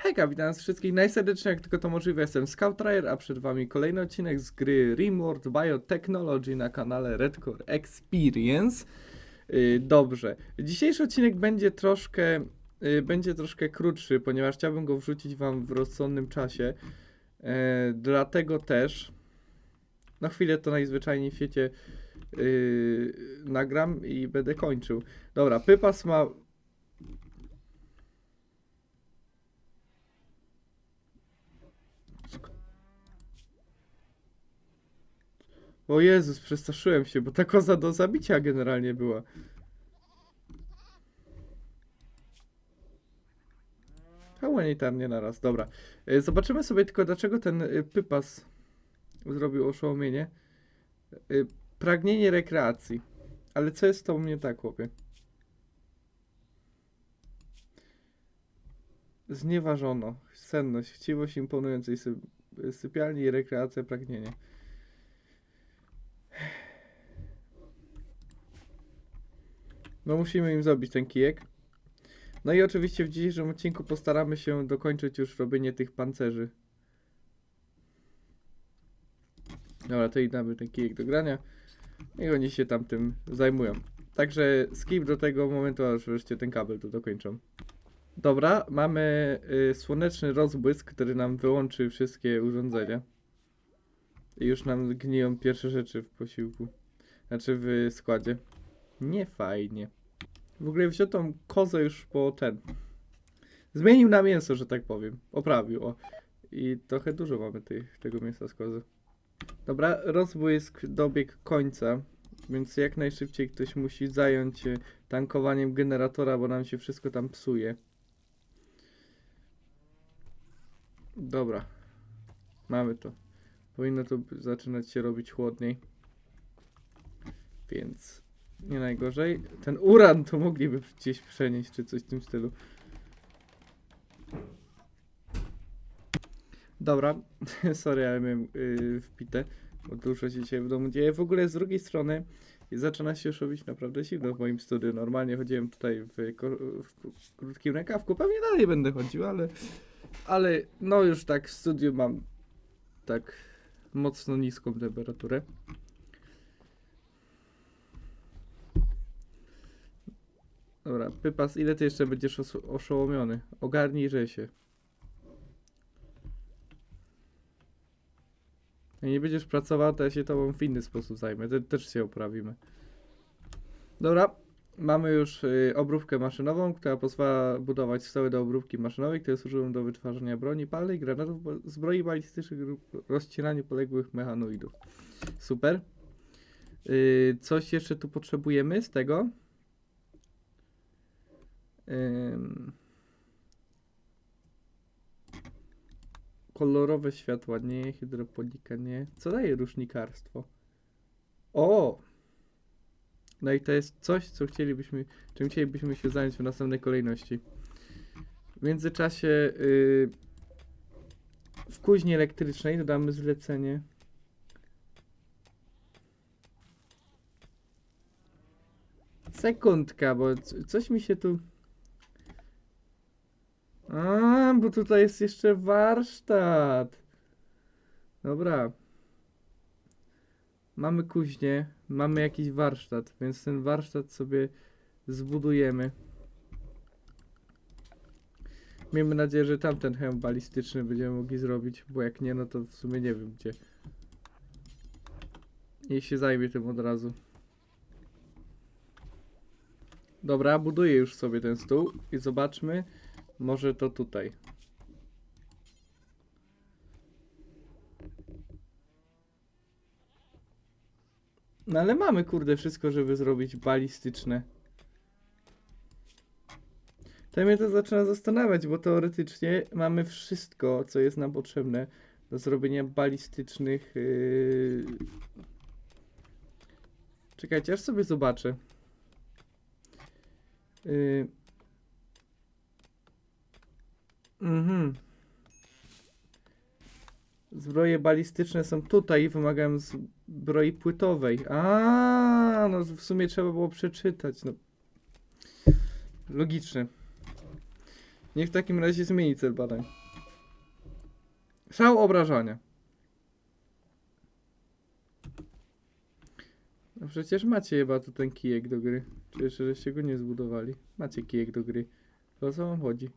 Hejka, witam wszystkich najserdeczniej, jak tylko to możliwe. Jestem Scoutrayer, a przed wami kolejny odcinek z gry Rimworld Biotechnology na kanale Redcore Experience. Yy, dobrze. Dzisiejszy odcinek będzie troszkę, yy, będzie troszkę krótszy, ponieważ chciałbym go wrzucić wam w rozsądnym czasie. Yy, dlatego też na chwilę to najzwyczajniej w świecie yy, nagram i będę kończył. Dobra, Pypas ma O Jezus, przestraszyłem się, bo ta koza do zabicia generalnie była. Humanitarnie naraz, dobra. E, Zobaczymy sobie tylko, dlaczego ten e, Pypas zrobił oszołomienie. E, Pragnienie rekreacji. Ale co jest to u mnie tak, chłopie? Znieważono. Senność, chciwość imponującej sy sypialni i rekreacja, pragnienie. No musimy im zrobić ten kijek. No i oczywiście w dzisiejszym odcinku postaramy się dokończyć już robienie tych pancerzy. Dobra, to i damy ten kijek do grania. I oni się tam tym zajmują. Także skip do tego momentu, aż wreszcie ten kabel tu dokończą. Dobra, mamy y, słoneczny rozbłysk, który nam wyłączy wszystkie urządzenia. I już nam gniją pierwsze rzeczy w posiłku. Znaczy w składzie. Nie fajnie. W ogóle wziął tą kozę już po ten. Zmienił na mięso, że tak powiem. Poprawił, o. I trochę dużo mamy tych, tego mięsa z kozy. Dobra, rozbłysk dobiegł końca, więc jak najszybciej ktoś musi zająć się tankowaniem generatora, bo nam się wszystko tam psuje. Dobra. Mamy to. Powinno to zaczynać się robić chłodniej. Więc nie najgorzej. Ten uran to mogliby gdzieś przenieść, czy coś w tym stylu. Dobra, sorry, ale miałem yy, wpite, bo dużo się dzisiaj w domu dzieje. W ogóle z drugiej strony zaczyna się już robić naprawdę zimno w moim studiu. Normalnie chodziłem tutaj w, w krótkim rękawku, pewnie dalej będę chodził, ale, ale no już tak w studiu mam tak mocno niską temperaturę. Dobra, Pypas, ile ty jeszcze będziesz os- oszołomiony? Ogarnij się. Jak nie będziesz pracował, to ja się tobą w inny sposób zajmę. Te, też się oprawimy. Dobra, mamy już y, obróbkę maszynową, która pozwala budować stoły do obróbki maszynowej, które służą do wytwarzania broni palnej, granatów, zbroi balistycznych lub rozcinaniu poległych mechanoidów. Super. Y, coś jeszcze tu potrzebujemy z tego? Kolorowe światła nie, hydroponika nie. Co daje różnikarstwo? O! No i to jest coś, co chcielibyśmy, czym chcielibyśmy się zająć w następnej kolejności. W międzyczasie yy, w kuźni elektrycznej dodamy zlecenie. Sekundka, bo coś mi się tu... A, bo tutaj jest jeszcze warsztat. Dobra. Mamy kuźnię, mamy jakiś warsztat, więc ten warsztat sobie zbudujemy. Miejmy nadzieję, że tamten hełm balistyczny będziemy mogli zrobić, bo jak nie, no to w sumie nie wiem gdzie. Niech się zajmie tym od razu. Dobra, buduję już sobie ten stół i zobaczmy, może to tutaj. No ale mamy kurde wszystko, żeby zrobić balistyczne. To mnie to zaczyna zastanawiać, bo teoretycznie mamy wszystko, co jest nam potrzebne do zrobienia balistycznych. Yy... Czekajcie, aż sobie zobaczę. Yy... Mhm. Zbroje balistyczne są tutaj i wymagają zbroi płytowej. A, no w sumie trzeba było przeczytać. No. Logiczne. Niech w takim razie zmieni cel badań. Szał obrażania. No przecież macie chyba tu ten kijek do gry. Czy jeszcze żeście go nie zbudowali? Macie kijek do gry. O co wam chodzi?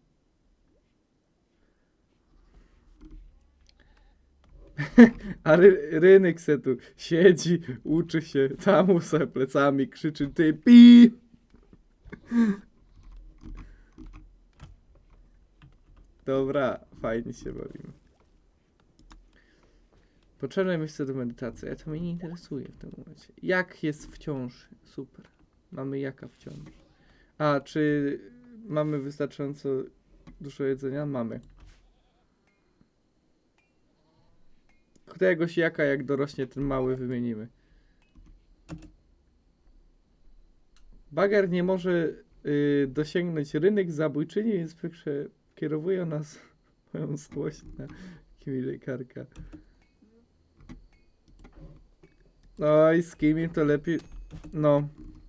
A ry rynek se tu siedzi, uczy się, tam se plecami krzyczy ty pi. Dobra, fajnie się bawimy. Potrzebne miejsce do medytacji, ale to mnie nie interesuje w tym momencie. Jak jest w ciąży? Super. Mamy jaka w ciąży? A, czy mamy wystarczająco dużo jedzenia? Mamy. Któregoś jaka, jak dorośnie ten mały, wymienimy. Bager nie może y, dosięgnąć rynek zabójczyni, więc przekierowuje nas moją złość na kimi lekarka. No i z kim to lepiej. No,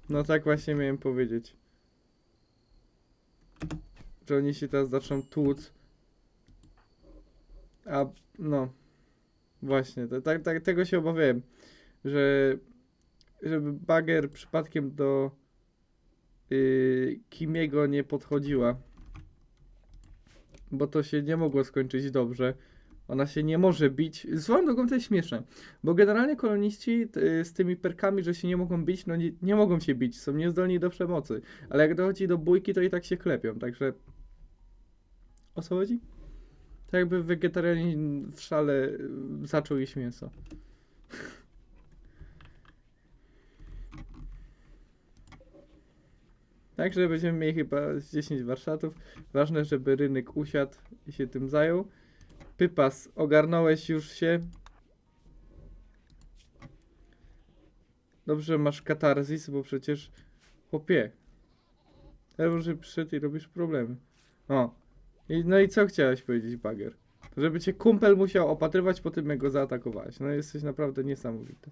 no tak właśnie miałem powiedzieć. Że oni się teraz zaczną tłuc. A, no. Właśnie, to, tak, tak, tego się obawiałem. Że. Żeby bager przypadkiem do. Yy, Kimiego nie podchodziła. Bo to się nie mogło skończyć dobrze. Ona się nie może bić. Swoją drogą to jest śmieszne. Bo generalnie koloniści y, z tymi perkami, że się nie mogą bić, no nie, nie mogą się bić, są niezdolni do przemocy. Ale jak dochodzi do bójki, to i tak się klepią, także... O co chodzi? Tak jakby wegetarianin w szale y, zaczął jeść mięso. Także będziemy mieli chyba z 10 warsztatów. Ważne, żeby rynek usiadł i się tym zajął. Pypas, ogarnąłeś już się? Dobrze, masz katarzis, bo przecież chłopie. Teraz przyszedł i robisz problemy. O. I, no i co chciałeś powiedzieć, Bager? Żeby cię kumpel musiał opatrywać po tym, jak go zaatakowałeś. No jesteś naprawdę niesamowity.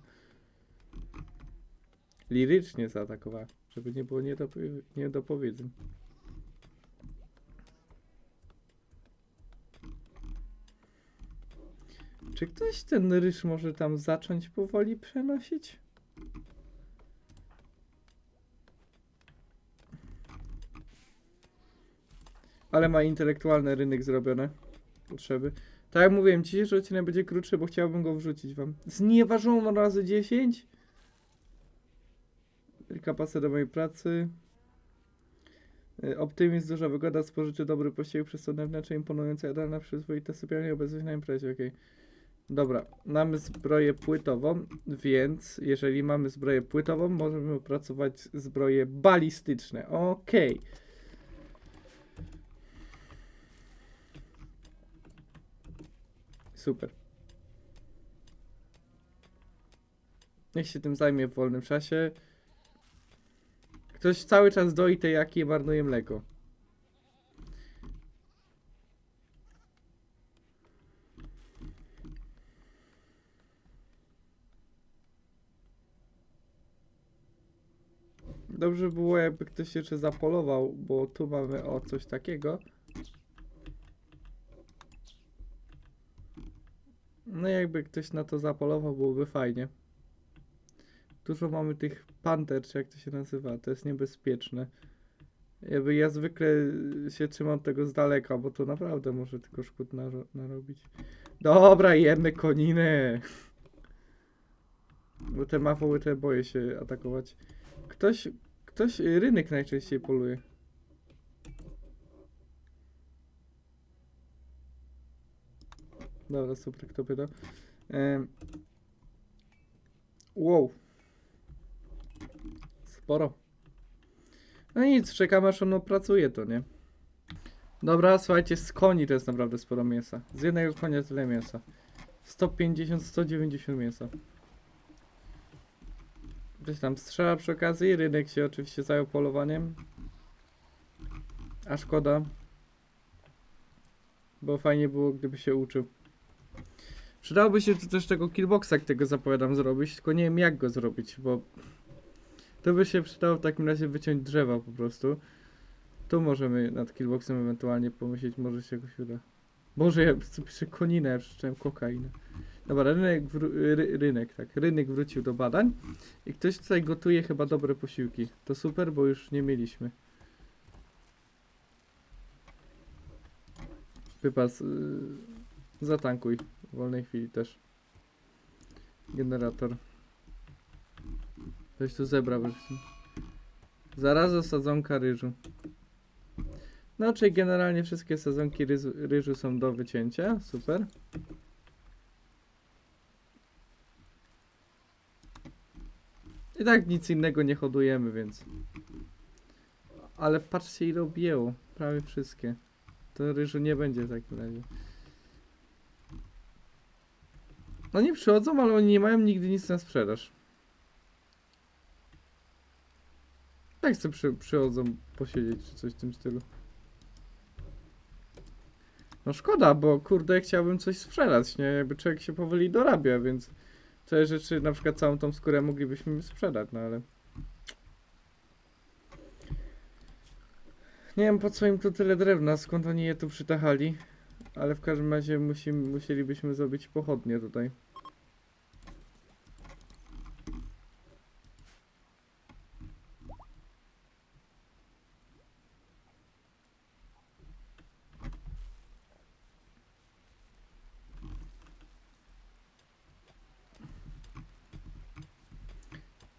Lirycznie zaatakowała, żeby nie było niedopowie- niedopowiedzeń. Czy ktoś ten ryż może tam zacząć powoli przenosić? Ale ma intelektualny rynek zrobione. Potrzeby. Tak jak mówiłem, dzisiejszy odcinek będzie krótszy, bo chciałbym go wrzucić wam. Znieważono razy 10. Wielka pasja do mojej pracy. Y, Optymizm, duża wygoda, spożyczy dobry przez co wnętrze imponujące, jadalna, przyzwoita sypialnia, obecność na imprezie, okej. Dobra, mamy zbroję płytową, więc jeżeli mamy zbroję płytową, możemy opracować zbroje balistyczne. Okej. Super. Niech się tym zajmie w wolnym czasie. Ktoś cały czas doi te jaki i marnuje mleko. Dobrze by było, jakby ktoś jeszcze zapolował, bo tu mamy o coś takiego. No jakby ktoś na to zapolował, byłoby fajnie. Dużo mamy tych panter, czy jak to się nazywa, to jest niebezpieczne. Jakby ja zwykle się trzymam tego z daleka, bo to naprawdę może tylko szkód naro- narobić. Dobra, jemy koninę. Bo te mafoły te boję się atakować. Ktoś, ktoś rynek najczęściej poluje. Dobra, super, kto pyta. Em, wow. Sporo. No nic, czekamy aż ono pracuje to, nie? Dobra, słuchajcie, z koni to jest naprawdę sporo mięsa. Z jednego konia tyle mięsa. 150, 190 mięsa. Ktoś tam strzela przy okazji, rynek się oczywiście zajął polowaniem. A szkoda. Bo fajnie było, gdyby się uczył. Przydałoby się tu też tego killboxa, tego zapowiadam zrobić, tylko nie wiem jak go zrobić, bo to by się przydało w takim razie wyciąć drzewa po prostu. Tu możemy nad killboxem ewentualnie pomyśleć, może się jakoś uda. Boże, ja co piszę koninę, ja przeczytałem kokainę. Dobra, rynek, ry, rynek, tak. Rynek wrócił do badań i ktoś tutaj gotuje chyba dobre posiłki. To super, bo już nie mieliśmy. Wypas, zatankuj w wolnej chwili też. Generator. Ktoś tu zebrał wreszcie. Zaraz sadzonka ryżu. No, czyli generalnie wszystkie sadzonki ryżu, ryżu są do wycięcia. Super. I tak nic innego nie hodujemy, więc. Ale patrzcie ile objęło. Prawie wszystkie. To ryżu nie będzie w takim razie. No nie przychodzą, ale oni nie mają nigdy nic na sprzedaż. Jak sobie przy, przychodzą posiedzieć czy coś w tym stylu? No szkoda, bo kurde chciałbym coś sprzedać, nie? Jakby człowiek się powoli dorabia, więc te rzeczy, na przykład całą tą skórę moglibyśmy sprzedać, no ale... Nie wiem po co im tu tyle drewna, skąd oni je tu przytachali, ale w każdym razie musimy, musielibyśmy zrobić pochodnie tutaj.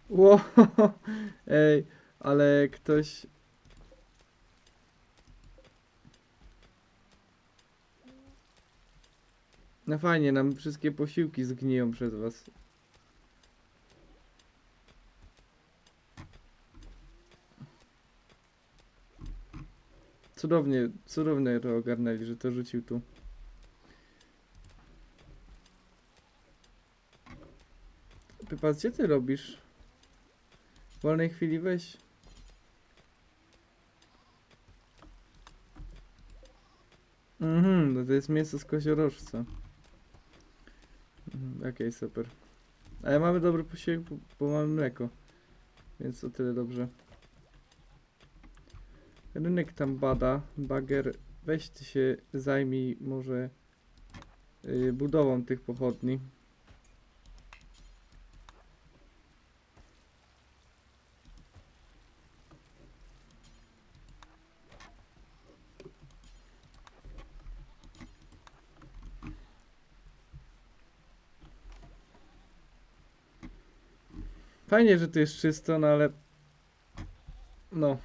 Ło, ej, ale ktoś... No fajnie, nam wszystkie posiłki zgniją przez was. Cudownie, cudownie to ogarnęli, że to rzucił tu. Pypa, gdzie ty robisz? W wolnej chwili weź. Mhm, no to jest mięso z koziorożca. Okej, super. Ale mamy dobry posiłek, bo, bo mamy mleko. Więc o tyle dobrze. Rynek tam bada. Bager, weź ty się zajmij może yy, budową tych pochodni. Fajnie, że tu jest czysto, no ale... No.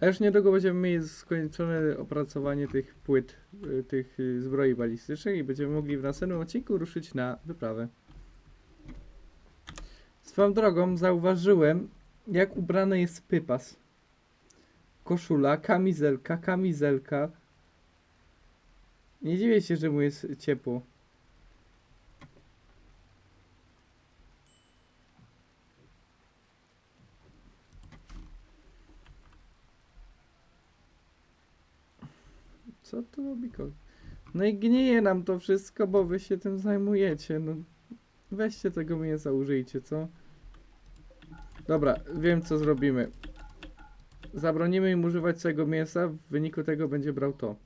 A już niedługo będziemy mieli skończone opracowanie tych płyt, y, tych y, zbroi balistycznych i będziemy mogli w następnym odcinku ruszyć na wyprawę. Swoją drogą zauważyłem, jak ubrany jest Pypas. Koszula, kamizelka, kamizelka. Nie dziwię się, że mu jest ciepło. Tu robi kot? No i gnieje nam to wszystko, bo wy się tym zajmujecie. No weźcie tego mięsa, użyjcie, co? Dobra, wiem co zrobimy. Zabronimy im używać tego mięsa, w wyniku tego będzie brał to.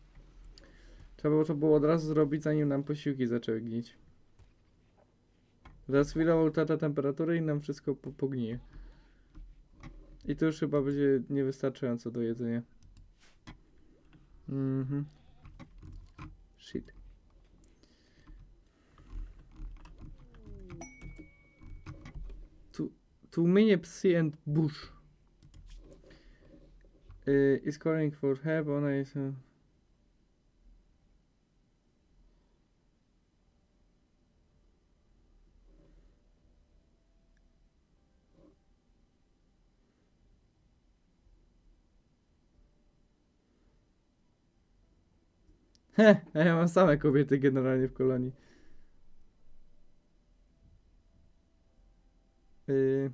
Trzeba było to było od razu zrobić, zanim nam posiłki zaczęły gnić. Zaswirował tata temperaturę i nam wszystko po pognije. I to już chyba będzie niewystarczająco do jedzenia. Mhm. shit. To, to many psy and bush. Uh, is calling for help on a... He, a ja mam same kobiety generalnie w kolonii. Yy.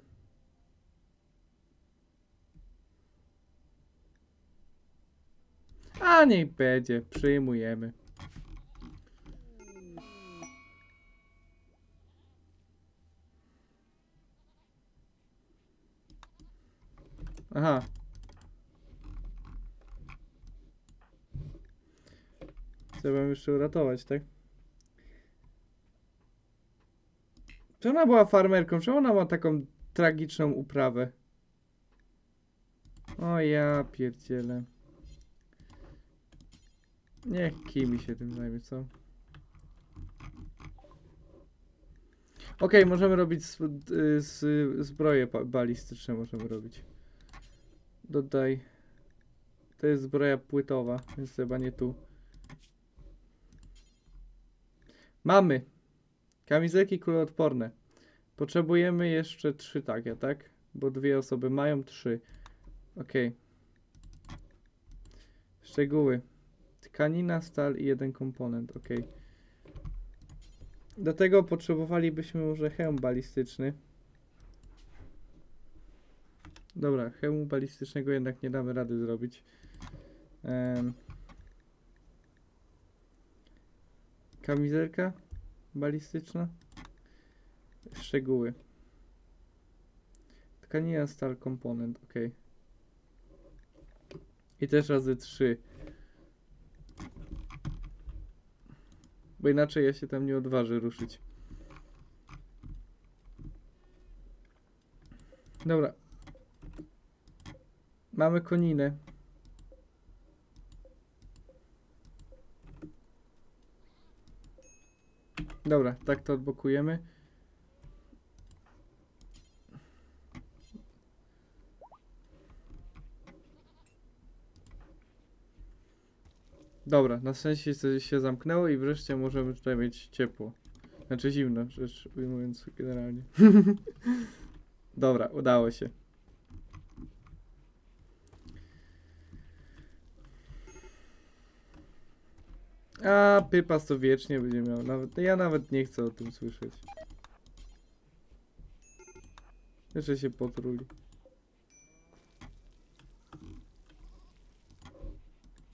A niech będzie, przyjmujemy. Aha. Trzeba ją jeszcze uratować, tak? Czy ona była farmerką? Czy ona ma taką tragiczną uprawę? O ja pierdzielę. Niech Kimi się tym zajmie, co? Okej, możemy robić z, y, z, zbroje pa- balistyczne, możemy robić. Dodaj. To jest zbroja płytowa, więc chyba nie tu. Mamy. Kamizelki kuloodporne. Potrzebujemy jeszcze trzy takie, tak? Bo dwie osoby mają trzy. Okej. Szczegóły. Tkanina, stal i jeden komponent, okej. Do tego potrzebowalibyśmy może hełm balistyczny. Dobra, hełmu balistycznego jednak nie damy rady zrobić. Em. Kamizelka balistyczna. Szczegóły. Tkanina, stal, komponent, ok. I też razy 3. Bo inaczej ja się tam nie odważę ruszyć. Dobra. Mamy koninę. Dobra, tak to odblokujemy. Dobra, na szczęście się- się zamknęło i wreszcie możemy tutaj mieć ciepło. Znaczy zimno, rzecz ujmując generalnie. Dobra, udało się. A, Pypas to wiecznie będzie miał. Nawet, ja nawet nie chcę o tym słyszeć. Jeszcze się potruli.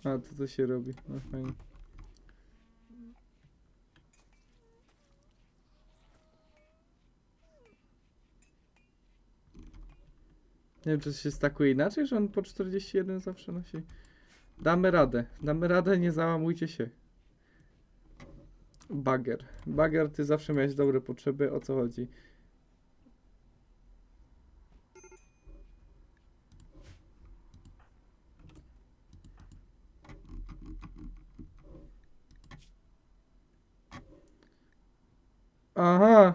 A, to się robi? No fajnie. Nie wiem, czy się stakuje inaczej, że on po 41 zawsze nosi. Damy radę. Damy radę, nie załamujcie się. Bager. Bager, ty zawsze miałeś dobre potrzeby, o co chodzi? Aha. Ja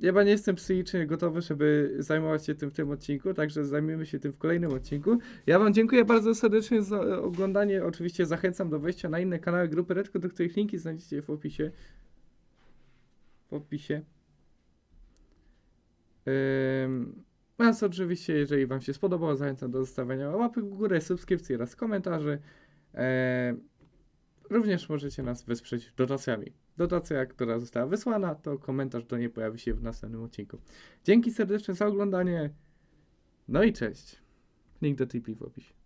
chyba nie jestem psychicznie gotowy, żeby zajmować się tym w tym odcinku, także zajmiemy się tym w kolejnym odcinku. Ja Wam dziękuję bardzo serdecznie za e, oglądanie. Oczywiście zachęcam do wejścia na inne kanały grupy Redko, do których linki znajdziecie w opisie. W opisie. Ym, Oraz oczywiście, jeżeli Wam się spodobało, zachęcam do zostawiania łapek w górę, subskrypcji oraz komentarzy. Również możecie nas wesprzeć dotacjami. Dotacja, która została wysłana, to komentarz do niej pojawi się w następnym odcinku. Dzięki serdecznie za oglądanie. No i cześć. Link do TP w opisie.